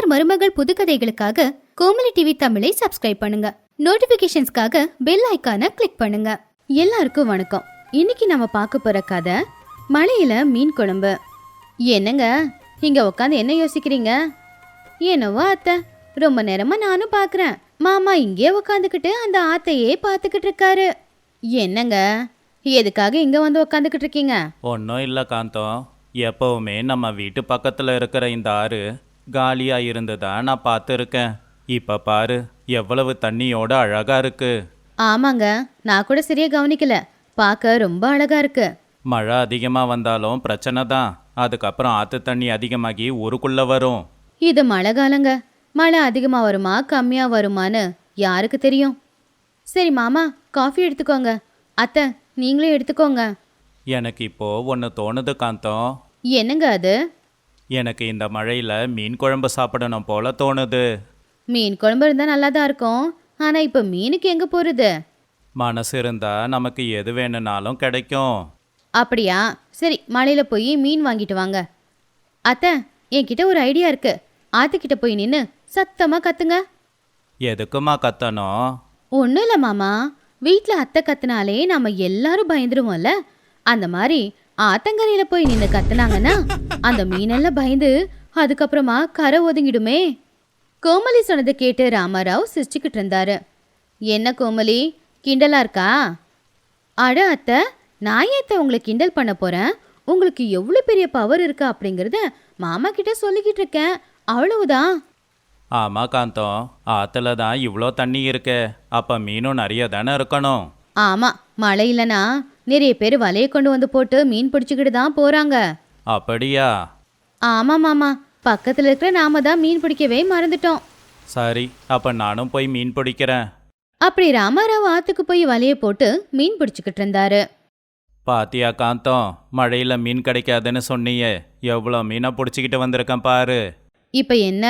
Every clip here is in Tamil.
மாமியார் மருமகள் புதுக்கதைகளுக்காக கோமலி டிவி தமிழை சப்ஸ்கிரைப் பண்ணுங்க. நோட்டிபிகேஷன்ஸ்க்காக பெல் ஐகானை கிளிக் பண்ணுங்க. எல்லாருக்கும் வணக்கம். இன்னைக்கு நம்ம பார்க்க போற கதை மலையில மீன் குழம்பு. என்னங்க? இங்க உட்காந்து என்ன யோசிக்கிறீங்க? என்னவோ அத்தை ரொம்ப நேரமா நானும் பாக்குறேன் மாமா இங்கே உட்காந்துக்கிட்டு அந்த ஆத்தையே பார்த்துக்கிட்டு இருக்காரு. என்னங்க? எதுக்காக இங்க வந்து உட்காந்துக்கிட்டு இருக்கீங்க? ஒன்றும் இல்லை காந்தம். எப்போவுமே நம்ம வீட்டு பக்கத்தில் இருக்கிற இந்த ஆறு காலியாக இருந்ததா நான் பார்த்துருக்கேன். இப்போ பாரு எவ்வளவு தண்ணியோட அழகா இருக்கு. ஆமாங்க நான் கூட சரியா கவனிக்கல. பார்க்க ரொம்ப அழகா இருக்கு. மழை அதிகமாக வந்தாலும் பிரச்சனை தான். அதுக்கப்புறம் ஆற்று தண்ணி அதிகமாகி ஊருக்குள்ளே வரும். இது மழை காலங்க. மழை அதிகமா வருமா கம்மியா வருமான்னு யாருக்கு தெரியும்? சரி மாமா காஃபி எடுத்துக்கோங்க. அத்தை நீங்களும் எடுத்துக்கோங்க. எனக்கு இப்போ ஒன்று தோணுது காந்தம். என்னங்க அது? எனக்கு இந்த மழையில் மீன் குழம்பு சாப்பிடணும் போல தோணுது. மீன் குழம்பு இருந்தா நல்லா தான் இருக்கும். ஆனா இப்ப மீனுக்கு எங்க போறது? மனசு இருந்தால் நமக்கு எது வேணும்னாலும் கிடைக்கும். அப்படியா? சரி மலையில போய் மீன் வாங்கிட்டு வாங்க. அத்தை என்கிட்ட ஒரு ஐடியா இருக்கு. ஆத்துக்கிட்ட போய் நின்னு சத்தமா கத்துங்க. எதுக்குமா கத்தணும்? ஒன்றும் இல்லை மாமா. வீட்டில் அத்தை கத்துனாலே நாம எல்லாரும் பயந்துருவோம்ல. அந்த மாதிரி ஆத்தங்கரையில போய் நின்று கத்துனாங்கன்னா அந்த மீனெல்லாம் பயந்து அதுக்கப்புறமா கரை ஒதுங்கிடுமே. கோமலி சொன்னதை கேட்டு ராமாராவ் சிரிச்சுக்கிட்டு இருந்தாரு. என்ன கோமலி கிண்டலா இருக்கா? அட அத்தை நான் ஏத்த உங்களை கிண்டல் பண்ண போறேன்? உங்களுக்கு எவ்வளோ பெரிய பவர் இருக்கு அப்படிங்கிறத மாமா கிட்ட சொல்லிக்கிட்டு இருக்கேன். அவ்வளவுதான். ஆமா காந்தம் ஆற்றுல தான் இவ்வளோ தண்ணி இருக்கே. அப்போ மீனும் நிறைய தானே இருக்கணும்? ஆமா மழை இல்லைனா நிறைய பேர் வலையை கொண்டு வந்து போட்டு மீன் பிடிச்சிக்கிட்டு தான் போறாங்க. அப்படியா? ஆமா மாமா. பக்கத்துல இருக்கிற நாம தான் மீன் பிடிக்கவே மறந்துட்டோம். சரி அப்போ நானும் போய் மீன் பிடிக்கிறேன். அப்படி ராமாராவ் ஆத்துக்கு போய் வலையை போட்டு மீன் பிடிச்சிக்கிட்டு இருந்தாரு. பாத்தியா காந்தம் மழையில் மீன் கிடைக்காதுன்னு சொன்னியே. எவ்வளோ மீனை பிடிச்சிக்கிட்டு வந்திருக்கேன் பாரு. இப்ப என்ன?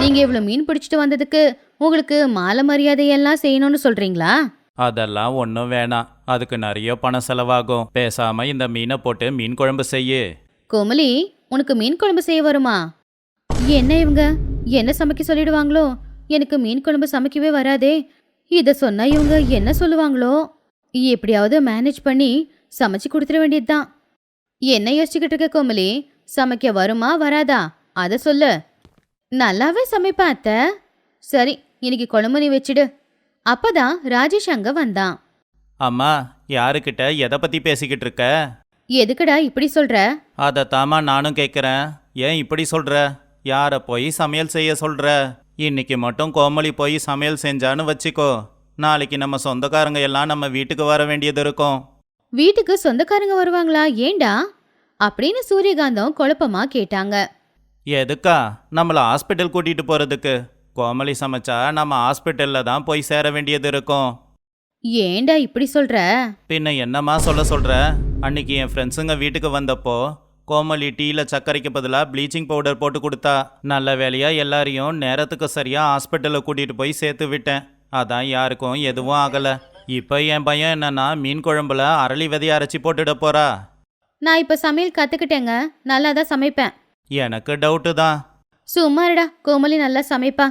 நீங்க இவ்வளவு மீன் பிடிச்சிட்டு வந்ததுக்கு உங்களுக்கு மாலை மரியாதையெல்லாம் செய்யணும்னு சொல்றீங்களா? அதெல்லாம் ஒன்றும் வேணாம். அதுக்கு நிறைய பணம் செலவாகும். பேசாம இந்த மீனை போட்டு மீன் குழம்பு செய்யு. கோமலி உனக்கு மீன் குழம்பு செய்ய வருமா? என்ன இவங்க? என்ன சமைக்க சொல்லிடுவாங்களோ? எனக்கு மீன் குழம்பு சமைக்கவே வராதே. இத சொன்னா இவங்க என்ன சொல்லுவாங்களோ? எப்படியாவது மேனேஜ் பண்ணி சமைச்சு கொடுத்துட வேண்டியதுதான். என்ன யோசிச்சுக்கிட்டு இருக்க கோமலி? சமைக்க வருமா வராதா? அத சொல்லு. நல்லாவே சமைப்பேன் அத்தை. சரி இன்னைக்கு குழம்பு நீ வச்சிடு. அப்பதான் ராஜேஷ் அங்க வந்தான். அம்மா யாருக்கிட்ட எதை பற்றி பேசிக்கிட்டு இருக்க? எதுக்குடா இப்படி சொல்ற? அதைத்தாம்மா நானும் கேட்குறேன் ஏன் இப்படி சொல்கிற யாரை போய் சமையல் செய்ய சொல்கிற இன்னைக்கு மட்டும் கோமலி போய் சமையல் செஞ்சான்னு வச்சுக்கோ. நாளைக்கு நம்ம சொந்தக்காரங்க எல்லாம் நம்ம வீட்டுக்கு வர வேண்டியது இருக்கும். வீட்டுக்கு சொந்தக்காரங்க வருவாங்களா? ஏண்டா? அப்படின்னு சூரியகாந்தம் குழப்பமா கேட்டாங்க. எதுக்கா? நம்மளை ஹாஸ்பிட்டல் கூட்டிகிட்டு போகிறதுக்கு கோமலி சமைச்சா நம்ம ஹாஸ்பிட்டலில் தான் போய் சேர வேண்டியது இருக்கும். ஏண்டா இப்படி சொல்ற? பின்ன என்னம்மா சொல்ல சொல்கிற அன்னைக்கு என் ஃப்ரெண்ட்ஸுங்க வீட்டுக்கு வந்தப்போ கோமலி டீயில் சர்க்கரைக்கு பதிலாக ப்ளீச்சிங் பவுடர் போட்டு கொடுத்தா. நல்ல வேலையாக எல்லாரையும் நேரத்துக்கு சரியாக ஹாஸ்பிட்டலில் கூட்டிகிட்டு போய் சேர்த்து விட்டேன். அதான் யாருக்கும் எதுவும் ஆகலை. இப்போ என் பையன் என்னன்னா மீன் குழம்புல அரளி விதைய அரைச்சி போட்டுட போறா. நான் இப்ப சமையல் கத்துக்கிட்டேங்க. நல்லா தான் சமைப்பேன். எனக்கு டவுட்டு தான். சும்மாருடா கோமலி நல்லா சமைப்பா.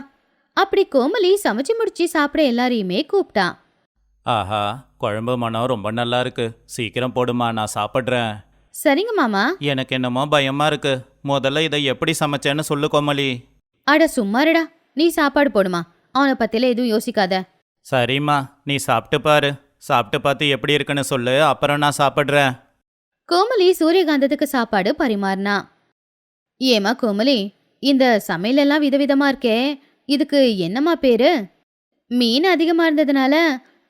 அப்படி கோமலி சமைச்சு முடிச்சு சாப்பிட எல்லாரையுமே கூப்பிட்டா. ஆஹா குழம்பு மனம் ரொம்ப நல்லா இருக்கு சீக்கிரம் போடுமா நான் சாப்பிட்றேன். சரிங்க மாமா. எனக்கு என்னமோ பயமா இருக்கு. முதல்ல இதை எப்படி சமைச்சேன்னு சொல்லு கோமலி அட சும்மாருடா நீ சாப்பாடு போடுமா. அவனை பத்தில எதுவும் யோசிக்காத. சரிம்மா நீ சாப்பிட்டு பாரு. சாப்பிட்டு பார்த்து எப்படி இருக்குன்னு சொல்லு அப்புறம் நான் சாப்பிட்றேன். கோமலி சூரியகாந்தத்துக்கு சாப்பாடு பரிமாறினா. ஏமா கோமலி இந்த சமையலெல்லாம் விதவிதமா இருக்கே. இதுக்கு என்னம்மா பேரு? மீன் அதிகமா இருந்ததுனால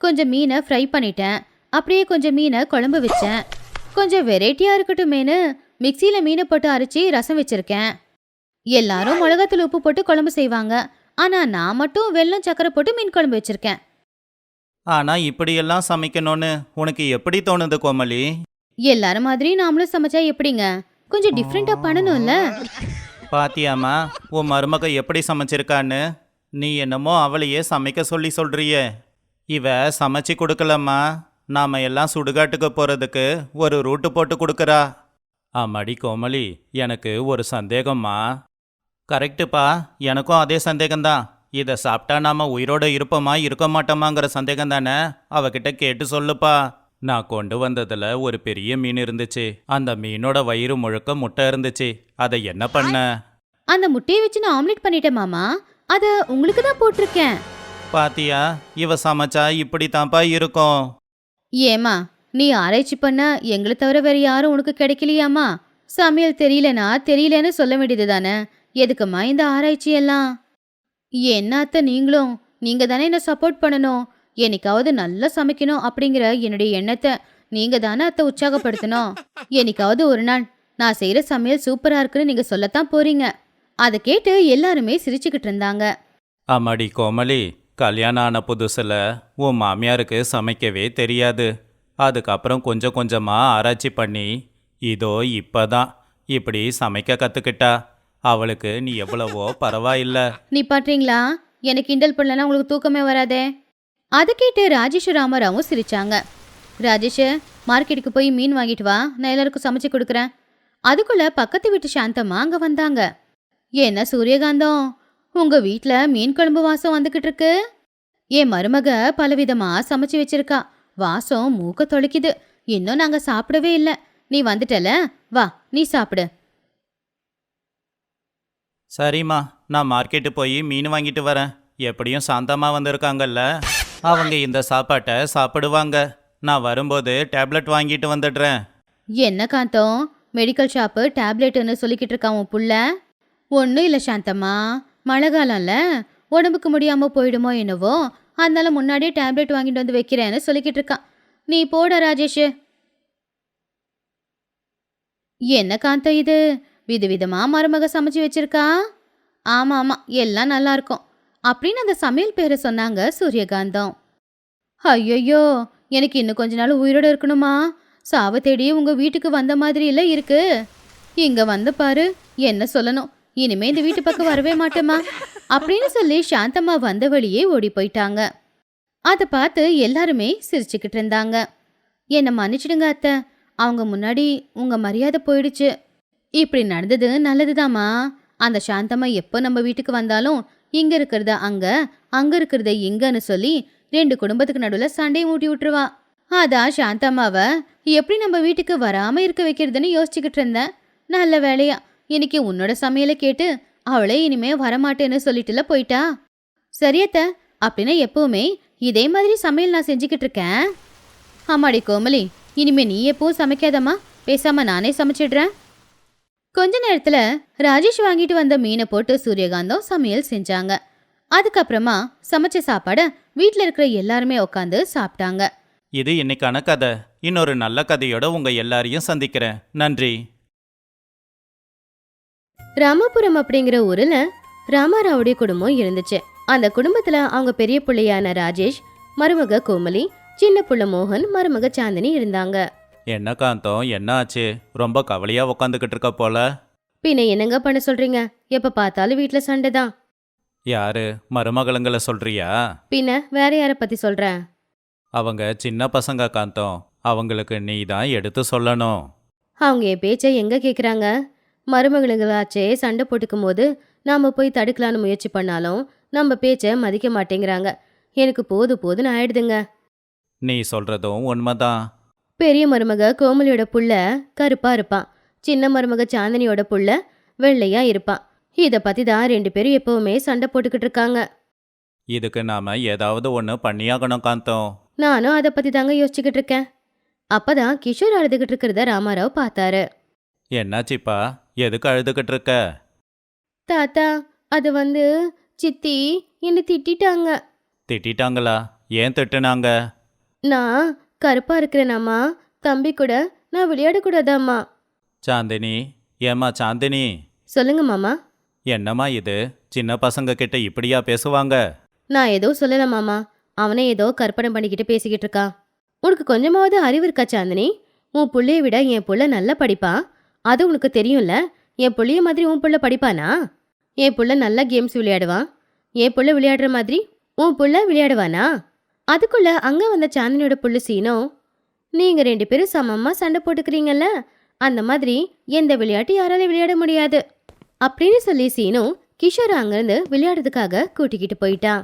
கொஞ்சம் மீனை ஃப்ரை பண்ணிட்டேன். அப்படியே கொஞ்சம் மீனை குழம்பு வச்சேன். கொஞ்சம் வெரைட்டியா இருக்கட்டுமேனு மிக்சியில மீனை போட்டு அரைச்சி ரசம் வச்சிருக்கேன். எல்லாரும் மிளகாத்தூள் உப்பு போட்டு குழம்பு செய்வாங்க. ஆனா நான் மட்டும் வெல்லம் சக்கரை போட்டு மீன் குழம்பு வச்சிருக்கேன். ஆனா இப்படியெல்லாம் சமைக்கணும்னு உனக்கு எப்படி தோணுது கோமலி எல்லாரும் மாதிரி நாமளும் சமைச்சா எப்படிங்க? கொஞ்சம் டிஃப்ரெண்டா பண்ணணும்ல? பாத்தியாம்மா உன் மருமக எப்படி சமைச்சிருக்கான்னு நீ என்னமோ அவளையே சமைக்க சொல்லி சொல்றியே. இவ சமைச்சு கொடுக்கலம்மா. நாம எல்லாம் சுடுகாட்டுக்கு போறதுக்கு ஒரு ரூட்டு போட்டு கொடுக்குறா. ஆமாடி கோமலி எனக்கு ஒரு சந்தேகம்மா. கரெக்டுப்பா எனக்கும் அதே சந்தேகம்தான். இதை சாப்பிட்டா நாம உயிரோட இருப்போமா இருக்க மாட்டோமாங்கிற சந்தேகம் தானே அவகிட்ட கேட்டு சொல்லுப்பா. நான் கொண்டு வந்ததுல ஒரு பெரிய மீன் இருந்துச்சு. அந்த மீனோட வயிறு முழுக்க முட்டை இருந்துச்சு. அதை என்ன பண்ண? அந்த முட்டையை வச்சு நான் ஆம்லெட் பண்ணிட்டேன் மாமா. அதை உங்களுக்கு தான் போட்டிருக்கேன். பாத்தியா? இவ சமைச்சா இப்படி தான்ப்பா இருக்கும். ஏமா நீ ஆராய்ச்சி பண்ண எங்களை தவிர வேற யாரும் உனக்கு கிடைக்கலையாமா சமையல் தெரியலனா தெரியலன்னு சொல்ல வேண்டியது தானே எதுக்குமா இந்த ஆராய்ச்சி எல்லாம்? என்ன அத்தை நீங்களும்? நீங்க தானே என்ன சப்போர்ட் பண்ணணும்? என்னைக்காவது நல்லா சமைக்கணும் அப்படிங்கிற என்னுடைய எண்ணத்தை நீங்க தானே அத்தை உற்சாகப்படுத்தணும்? என்னைக்காவது ஒரு நாள் நான் செய்யற சமையல் சூப்பரா இருக்குன்னு நீங்க சொல்லத்தான் போறீங்க. அதை கேட்டு எல்லாருமே சிரிச்சுக்கிட்டு இருந்தாங்க. அம்மாடி கோமலி கல்யாணம் ஆன புதுசில் உன் மாமியாருக்கு சமைக்கவே தெரியாது. அதுக்கப்புறம் கொஞ்சம் கொஞ்சமாக ஆராய்ச்சி பண்ணி இதோ இப்போ தான் இப்படி சமைக்க கற்றுக்கிட்டா அவளுக்கு நீ எவ்வளவோ பரவாயில்ல. நீ பாட்டுறீங்களா எனக்கு கிண்டல் பண்ணலன்னா உங்களுக்கு தூக்கமே வராதே. அதை கேட்டு ராஜேஷ் ராமராவும் சிரிச்சாங்க. ராஜேஷ் மார்க்கெட்டுக்கு போய் மீன் வாங்கிட்டு வா நான் எல்லாருக்கும் சமைச்சு கொடுக்குறேன். அதுக்குள்ள பக்கத்து வீட்டு சாந்தம்மா அங்கே வந்தாங்க. என்ன சூரியகாந்தம்? உங்க வீட்ல மீன் குழம்பு வாசம் வந்துகிட்டு இருக்கு? என் மருமக பலவிதமா சமைச்சு வச்சிருக்கா. வாசம் மூக்க தொலைக்குது. இன்னும் நாங்க சாப்பிடவே இல்லை. நீ வந்துட்டல? வா நீ சாப்பிடு. சரிம்மா நான் மார்க்கெட்டு போய் மீன் வாங்கிட்டு வரேன். எப்படியும் சாந்தம்மா வந்திருக்காங்கல்ல. அவங்க இந்த சாப்பாட்டை சாப்பிடுவாங்க. நான் வரும்போது டேப்லெட் வாங்கிட்டு வந்துடுறேன். என்ன காந்தம்? மெடிக்கல் ஷாப்பு டேப்லெட்டுன்னு சொல்லிக்கிட்டு இருக்கான் உன் புள்ள. ஒன்றும் இல்லை சாந்தம்மா. மழை காலம்ல உடம்புக்கு முடியாமல் போயிடுமோ என்னவோ? அதனால முன்னாடியே டேப்லெட் வாங்கிட்டு வந்து வைக்கிறேன்னு சொல்லிக்கிட்டு இருக்கான் நீ போட ராஜேஷ். என்ன காந்தம் இது? விதவிதமாக மருமக சமைச்சு வச்சிருக்கா? ஆமாம் ஆமாம் எல்லாம் நல்லாயிருக்கும் அப்படின்னு அந்த சமையல் பேரை சொன்னாங்க சூரியகாந்தம். ஐயோயோ எனக்கு இன்னும் கொஞ்ச நாள் உயிரோட இருக்கணுமா? சாவ தேடி உங்கள் வீட்டுக்கு வந்த மாதிரி இல்லை இருக்கு. இங்கே வந்து பாரு என்ன சொல்லணும்? இனிமே இந்த வீட்டு பக்கம் வரவே மாட்டேமா அப்படின்னு சொல்லி சாந்தம்மா வந்த வழியே ஓடி போயிட்டாங்க. அதை பார்த்து எல்லாருமே சிரிச்சுக்கிட்டு இருந்தாங்க. என்னை மன்னிச்சிடுங்க அத்தை. அவங்க முன்னாடி உங்க மரியாதை போயிடுச்சு. இப்படி நடந்தது நல்லதுதாம்மா. அந்த சாந்தம்மா எப்போ நம்ம வீட்டுக்கு வந்தாலும் இங்க இருக்கிறத அங்க அங்க இருக்கிறத இங்கன்னு சொல்லி ரெண்டு குடும்பத்துக்கு நடுவில் சண்டையை மூட்டி விட்டுருவா. அதான் சாந்தம்மாவை எப்படி நம்ம வீட்டுக்கு வராமல் இருக்க வைக்கிறதுன்னு யோசிச்சுக்கிட்டு இருந்தேன். நல்ல வேலையா இன்னைக்கு உன்னோட சமையலை கேட்டு அவளே இனிமே வரமாட்டேன்னு சொல்லிட்டுல போயிட்டா. சரியத்த அப்படின்னா எப்பவுமே இதே மாதிரி சமையல் நான் செஞ்சுக்கிட்டு இருக்கேன். ஆமாடி கோமலி இனிமே நீ எப்பவும் சமைக்காதம்மா பேசாம நானே சமைச்சிடுறேன். கொஞ்ச நேரத்துல ராஜேஷ் வாங்கிட்டு வந்த மீனை போட்டு சூரியகாந்தம் சமையல் செஞ்சாங்க. அதுக்கப்புறமா சமைச்ச சாப்பாடை வீட்டில் இருக்கிற எல்லாருமே உட்காந்து சாப்பிட்டாங்க. இது இன்னைக்கான கதை. இன்னொரு நல்ல கதையோட உங்க எல்லாரையும் சந்திக்கிறேன். நன்றி. ராமபுரம் அப்படிங்கிற ஊர்ல ராமாராவுடைய குடும்பம் இருந்துச்சு. அந்த குடும்பத்துல அவங்க பெரிய பிள்ளையான ராஜேஷ் மருமக கோமலி சின்ன புள்ள மோகன் மருமக சாந்தினி இருந்தாங்க. என்ன காந்தம்? என்ன ஆச்சு? ரொம்ப கவலையா உக்காந்துக்கிட்டு இருக்க போல. பின்ன என்னங்க பண்ண சொல்றீங்க? எப்ப பார்த்தாலும் வீட்ல சண்டை தான். யாரு? மருமகளுங்களை சொல்றியா? பின்ன வேற யார பத்தி சொல்ற? அவங்க சின்ன பசங்க காந்தம். அவங்களுக்கு நீ தான் எடுத்து சொல்லணும். அவங்க என் பேச்சை எங்க கேக்குறாங்க? மருமகளுங்களாச்சே சண்டை போட்டுக்கும் போது நாம போய் தடுக்கலான்னு முயற்சி பண்ணாலும் நம்ம பேச்சை மதிக்க மாட்டேங்கிறாங்க. எனக்கு போது போதுன்னு ஆயிடுதுங்க. நீ சொல்றதும் உண்மைதான். பெரிய மருமக கோமலியோட புள்ள கருப்பா இருப்பான் சின்ன மருமக சாந்தினியோட புள்ள வெள்ளையா இருப்பான் இத பத்தி தான் ரெண்டு பேரும் எப்பவுமே சண்டை போட்டுக்கிட்டு இருக்காங்க. இதுக்கு நாம ஏதாவது ஒன்று பண்ணியாகணும் காந்தம். நானும் அதை பத்தி தாங்க யோசிச்சுக்கிட்டு இருக்கேன். அப்பதான் கிஷோர் அழுதுகிட்டு இருக்கிறத ராமாராவ் பார்த்தாரு. என்னாச்சிப்பா எதுக்கு அழுதுகிட்டு இருக்க தாத்தா அது வந்து சித்தி என்னை திட்டிட்டாங்க. திட்டிட்டாங்களா? ஏன் திட்டுனாங்க? நான் கருப்பா இருக்கிறேனாம்மா. தம்பி கூட நான் விளையாடக்கூடாதாம்மா சாந்தினி ஏம்மா சாந்தினி? சொல்லுங்க மாமா. என்னம்மா இது? சின்ன பசங்க கிட்ட இப்படியா பேசுவாங்க? நான் ஏதோ சொல்லல மாமா. அவனே ஏதோ கற்பனை பண்ணிக்கிட்டு பேசிக்கிட்டு இருக்கான் உனக்கு கொஞ்சமாவது அறிவு இருக்கா சாந்தினி? உன் புள்ளைய விட என் புள்ள நல்லா படிப்பான் அது உனக்கு தெரியும்ல? என் புள்ளைய மாதிரி உன் புள்ள படிப்பானா? என் புள்ள நல்லா கேம்ஸ் விளையாடுவான் என் புள்ள விளையாடுற மாதிரி உன் புள்ள விளையாடுவானா? அதுக்குள்ள அங்க வந்த சாந்தினியோட புள்ள சீனோ நீங்க ரெண்டு பேரும் சமமா சண்டை போட்டுக்கிறீங்கல்ல? அந்த மாதிரி எந்த விளையாட்டு யாராலையும் விளையாட முடியாது. அப்படின்னு சொல்லி சீனோ கிஷோர் அங்கிருந்து விளையாடுறதுக்காக கூட்டிக்கிட்டு போயிட்டான்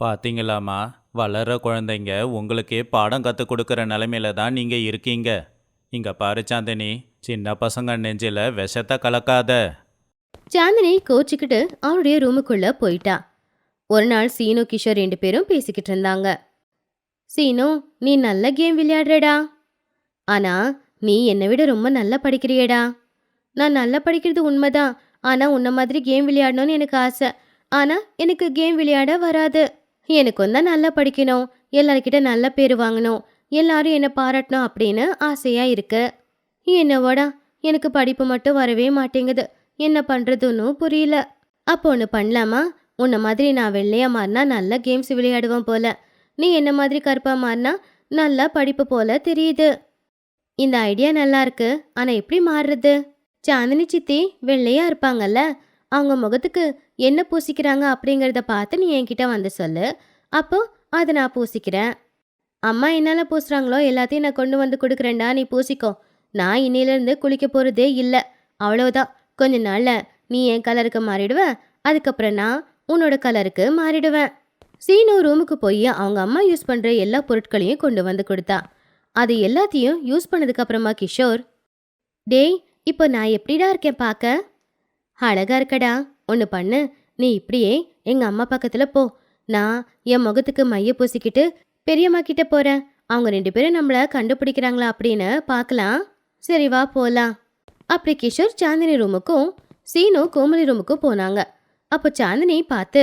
பாத்தீங்களாம்மா? வளர்ற குழந்தைங்க உங்களுக்கே பாடம் கற்றுக் கொடுக்குற நிலைமையில தான் நீங்கள் இருக்கீங்க. இங்க பாரு சாந்தினி சின்ன பசங்க நெஞ்சில விஷத்தை கலக்காத. சாந்தினி கோச்சிக்கிட்டு அவளுடைய ரூமுக்குள்ள போயிட்டா. ஒரு நாள் சீனு கிஷோர் ரெண்டு பேரும் பேசிக்கிட்டு இருந்தாங்க. சீனு நீ நல்ல கேம் விளையாடுறடா. ஆனா நீ என்னை விட ரொம்ப நல்லா படிக்கிறியடா. நான் நல்லா படிக்கிறது உண்மைதான். ஆனா உன்ன மாதிரி கேம் விளையாடணும்னு எனக்கு ஆசை. ஆனா எனக்கு கேம் விளையாட வராது. எனக்கு தான் நல்லா படிக்கணும். எல்லார்கிட்ட நல்ல பேர் வாங்கணும். எல்லாரும் என்னை பாராட்டணும் அப்படின்னு ஆசையாக இருக்கு. என்னவோடா எனக்கு படிப்பு மட்டும் வரவே மாட்டேங்குது. என்ன பண்ணுறதுன்னு புரியல. அப்போ ஒன்று பண்ணலாமா? உன்னை மாதிரி நான் வெள்ளையாக மாறினா நல்லா கேம்ஸ் விளையாடுவேன் போல. நீ என்ன மாதிரி கருப்பா மாறினா நல்லா படிப்பு போல தெரியுது. இந்த ஐடியா நல்லா இருக்கு. ஆனா எப்படி மாறுறது? சாந்தினி சித்தி வெள்ளையா இருப்பாங்கல்ல. அவங்க முகத்துக்கு என்ன பூசிக்கிறாங்க அப்படிங்கிறத பார்த்து நீ என்கிட்ட வந்து சொல்லு. அப்போ அதை நான் பூசிக்கிறேன். அம்மா என்னால் பூசுகிறாங்களோ எல்லாத்தையும் நான் கொண்டு வந்து கொடுக்குறேன்டா நீ பூசிக்கோ. நான் இன்னிலேருந்து குளிக்க போகிறதே இல்லை. அவ்வளவுதான். கொஞ்ச நாளில் நீ என் கலருக்கு மாறிடுவ. அதுக்கப்புறம் நான் உன்னோட கலருக்கு மாறிடுவேன் சீனு ரூமுக்கு போய் அவங்க அம்மா யூஸ் பண்ணுற எல்லா பொருட்களையும் கொண்டு வந்து கொடுத்தா. அது எல்லாத்தையும் யூஸ் பண்ணதுக்கப்புறமா கிஷோர் டேய் இப்போ நான் எப்படிடா இருக்கேன் பார்க்க அழகாக இருக்கடா. ஒன்று பண்ணு. நீ இப்படியே எங்கள் அம்மா பக்கத்தில் போ. நான் என் முகத்துக்கு மைய பூசிக்கிட்டு பெரியம்மா கிட்ட போற. அவங்க ரெண்டு பேரும் நம்மள கண்டுபிடிக்கிறாங்களா அப்படின்னு பார்க்கலாம். சரி வா போலாம். அப்படி கிஷோர் சாந்தினி ரூமுக்கும் சீனு கோமலி ரூமுக்கும் போனாங்க. அப்போ சாந்தினி பார்த்து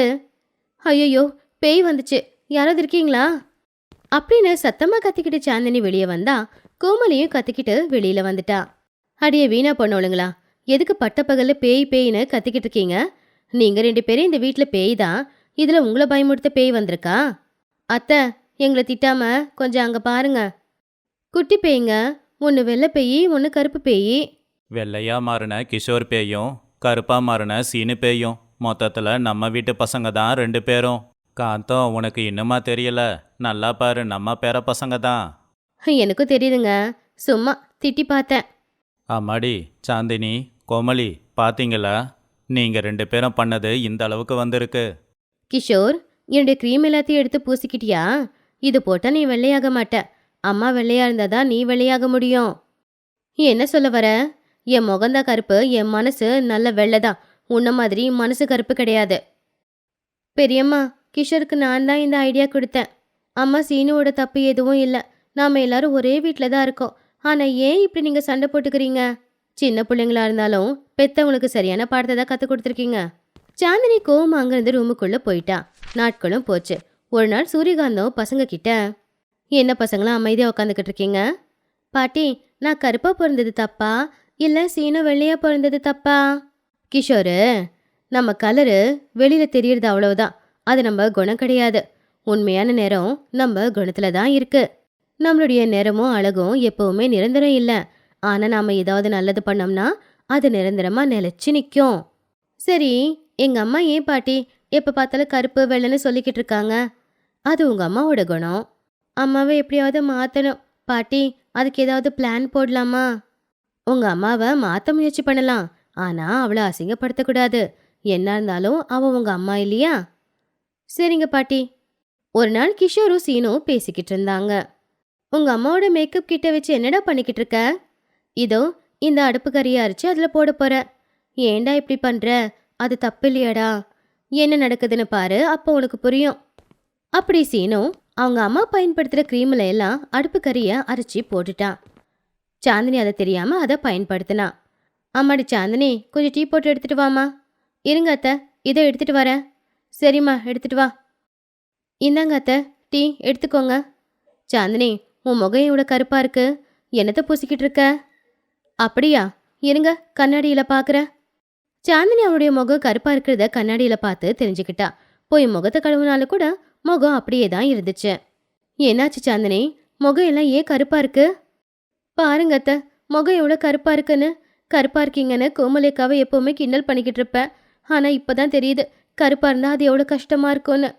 ஐயோ பேய் வந்துச்சு. யாராவது இருக்கீங்களா? அப்படின்னு சத்தமா கத்திக்கிட்டு சாந்தினி வெளியே வந்தா கோமலியும் கத்திக்கிட்டு வெளியில வந்துட்டா. அடியே வீணா பண்ணவளுங்களா எதுக்கு பட்டப்பகல்ல பேய் பேய்னு கத்திக்கிட்டு இருக்கீங்க? நீங்க ரெண்டு பேரும் இந்த வீட்ல பேய் தான். இதுல உங்களை பயமுடுத்த பேய் வந்திருக்கா? அத்தை எங்களை திட்டாம கொஞ்சம் அங்க பாருங்க. குட்டி பேய்ங்க ஒன்று வெள்ளை பேய் ஒன்று கருப்பு பேய். வெள்ளையா மாறின கிஷோர் பேயும் கருப்பா மாறின சீனு பேயும். மொத்தத்தில் நம்ம வீட்டு பசங்க தான் ரெண்டு பேரும். காந்தம் உனக்கு இன்னுமா தெரியல? நல்லா பாரு நம்ம பேர பசங்க தான். எனக்கும் தெரியுதுங்க. சும்மா திட்டி பார்த்தேன். அம்மாடி சாந்தினி கோமலி பாத்தீங்களா? நீங்க ரெண்டு பேரும் பண்ணது இந்த அளவுக்கு வந்திருக்கு. கிஷோர் என்னுடைய க்ரீம் எல்லாத்தையும் எடுத்து பூசிக்கிட்டியா? இது போட்டால் நீ வெள்ளையாக மாட்ட. அம்மா வெள்ளையா இருந்தாதான் நீ வெள்ளையாக முடியும். என்ன சொல்ல வர? என் முகந்தான் கருப்பு என் மனசு நல்ல வெள்ளைதான் உன்ன மாதிரி மனசு கருப்பு கிடையாது. பெரியம்மா கிஷோருக்கு நான் தான் இந்த ஐடியா கொடுத்தேன். அம்மா சீனுவோட தப்பு எதுவும் இல்லை. நாம் எல்லாரும் ஒரே வீட்டில் தான் இருக்கோம். ஆனால் ஏன் இப்படி நீங்கள் சண்டை போட்டுக்கிறீங்க? சின்ன பிள்ளைங்களா இருந்தாலும் பெத்தவங்களுக்கு சரியான பாடத்தை தான் கற்றுக் கொடுத்துருக்கீங்க. சாந்தினி கோவம் அங்கிருந்து ரூமுக்குள்ளே போயிட்டா. நாட்களும் போச்சு. ஒரு நாள் சூரியகாந்தம் பசங்க கிட்ட என்ன பசங்களாம் அமைதியா உட்காந்துக்கிட்டு இருக்கீங்க? பாட்டி நான் கருப்பா பிறந்தது தப்பா? இல்ல சீனம் வெள்ளையா பிறந்தது தப்பா? கிஷோரு நம்ம கலரு வெளியில் தெரியறது அவ்வளவுதான். அது நம்ம குணம் கிடையாது. உண்மையான நேரம் நம்ம குணத்துல தான் இருக்கு. நம்மளுடைய நிறமும் அழகும் எப்பவுமே நிரந்தரம் இல்லை. ஆனா நாம ஏதாவது நல்லது பண்ணோம்னா அது நிரந்தரமா நிலைச்சு நிற்கும் சரி எங்க அம்மா ஏன் பாட்டி? எப்ப பார்த்தாலும் கருப்பு வெள்ளைன்னு சொல்லிக்கிட்டு இருக்காங்க. அது உங்க அம்மாவோட குணம். அம்மாவை எப்படியாவது மாற்றணும் பாட்டி அதுக்கு ஏதாவது பிளான் போடலாமா? உங்க அம்மாவை மாத்த முயற்சி பண்ணலாம். ஆனா அவளை அசிங்கப்படுத்தக்கூடாது. என்ன இருந்தாலும் அவ உங்க அம்மா இல்லையா? சரிங்க பாட்டி. ஒரு நாள் கிஷோரும் சீனும் பேசிக்கிட்டு இருந்தாங்க. உங்க அம்மாவோட மேக்கப் கிட்ட வச்சு என்னடா பண்ணிக்கிட்டு இருக்க? இதோ இந்த அடுப்பு கறியை அரிச்சு அதுல போட போற. ஏன்டா இப்படி பண்ற? அது தப்பு இல்லையாடா? என்ன நடக்குதுன்னு பாரு அப்போ உனக்கு புரியும். அப்படி சீனு அவங்க அம்மா பயன்படுத்துகிற க்ரீமில் எல்லாம் அடுப்பு கறியை அரைச்சி போட்டுட்டான் சாந்தினி அதை தெரியாம அதை பயன்படுத்தினா. அம்மாடி சாந்தினி கொஞ்சம் டீ போட்டு எடுத்துட்டு வாமா இருங்க அத்தை இதை எடுத்துட்டு வரேன். சரிம்மா எடுத்துட்டு வா. இந்தாங்க அத்தை டீ எடுத்துக்கோங்க. சாந்தினி உன் முகம் இவ்வளோ கருப்பா இருக்கு. என்னத்தை பூசிக்கிட்டு இருக்க? அப்படியா? இருங்க கண்ணாடியில் பார்க்குறேன் சாந்தினி அவனுடைய முகம் கருப்பா இருக்கிறத கண்ணாடியில பார்த்து தெரிஞ்சுக்கிட்டா. போய் முகத்தை கழுவுனாலும் கூட முகம் அப்படியே தான் இருந்துச்சு. என்னாச்சு சாந்தினி? முகம் எல்லாம் ஏன் கருப்பா இருக்கு? பாருங்க அத்த முகம் எவ்வளோ கருப்பா இருக்குன்னு. கருப்பா இருக்கீங்கன்னு கோமலேக்காவை எப்பவுமே கிண்டல் பண்ணிக்கிட்டு இருப்பேன் ஆனா இப்பதான் தெரியுது கருப்பா இருந்தால் அது எவ்வளோ கஷ்டமா இருக்கும்னு.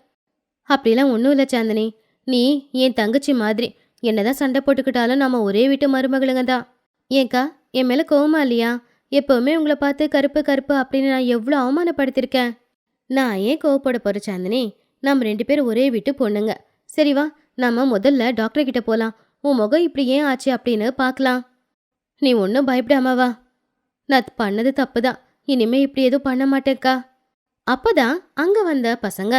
அப்படிலாம் ஒன்றும் இல்லை சாந்தினி. நீ என் தங்கச்சி மாதிரி என்னதான் சண்டை போட்டுக்கிட்டாலும் நம்ம ஒரே வீட்டு மருமகளுங்க தான். ஏன்க்கா என் மேலே கோவமா இல்லையா? எப்போவுமே உங்களை பார்த்து கருப்பு கருப்பு அப்படின்னு நான் எவ்வளோ அவமானப்படுத்திருக்கேன் நான் ஏன் கோவப்பட போற சாந்தினி? நம்ம ரெண்டு பேரும் ஒரே வீட்டு பொண்ணுங்க. சரி வா முதல்ல டாக்டர் கிட்ட போலாம். உன் முகம் இப்படி ஏன் ஆச்சு அப்படின்னு பார்க்கலாம். நீ ஒன்றும் பயப்படாம வா. நான் பண்ணது தப்பு தான் இனிமே இப்படி எதுவும் பண்ண மாட்டேக்கா அப்போதான் அங்க வந்த பசங்க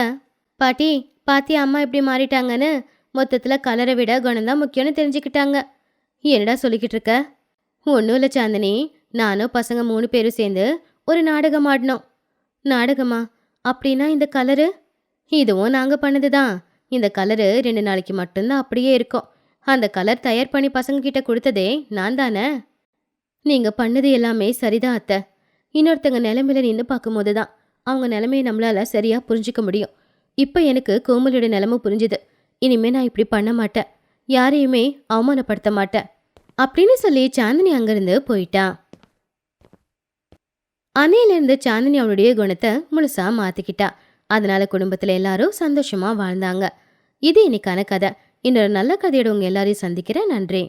பாட்டி பாத்தி அம்மா இப்படி மாறிட்டாங்கன்னு மொத்தத்துல கலரை விட குணம்தான் முக்கியம்னு தெரிஞ்சுக்கிட்டாங்க. என்னடா சொல்லிக்கிட்டு இருக்க? ஒன்றும் இல்லை சாந்தினி. நானும் பசங்க மூணு பேரும் சேர்ந்து ஒரு நாடகம் ஆடினோம். நாடகமா? அப்படின்னா இந்த கலரு? இதுவும் நாங்கள் பண்ணது தான் இந்த கலரு ரெண்டு நாளைக்கு மட்டும்தான் அப்படியே இருக்கும். அந்த கலர் தயார் பண்ணி பசங்ககிட்ட கொடுத்ததே நான் தானே நீங்கள் பண்ணது எல்லாமே சரிதான் அத்தை. இன்னொருத்தங்க நிலமையில நின்று பார்க்கும்போது தான் அவங்க நிலமையை நம்மளால சரியா புரிஞ்சுக்க முடியும். இப்போ எனக்கு கோமலியோட நிலமை புரிஞ்சுது. இனிமே நான் இப்படி பண்ண மாட்டேன். யாரையுமே அவமானப்படுத்த மாட்டேன். அப்படின்னு சொல்லி சாந்தினி அங்கிருந்து போயிட்டா. அன்னையிலிருந்து சாந்தினி அவளுடைய குணத்தை முழுசா மாத்திக்கிட்டா. அதனால குடும்பத்துல எல்லாரும் சந்தோஷமா வாழ்ந்தாங்க. இது இன்னைக்கான கதை. இன்னொரு நல்ல கதையோட உங்க எல்லாரையும் சந்திக்கிறேன். நன்றி.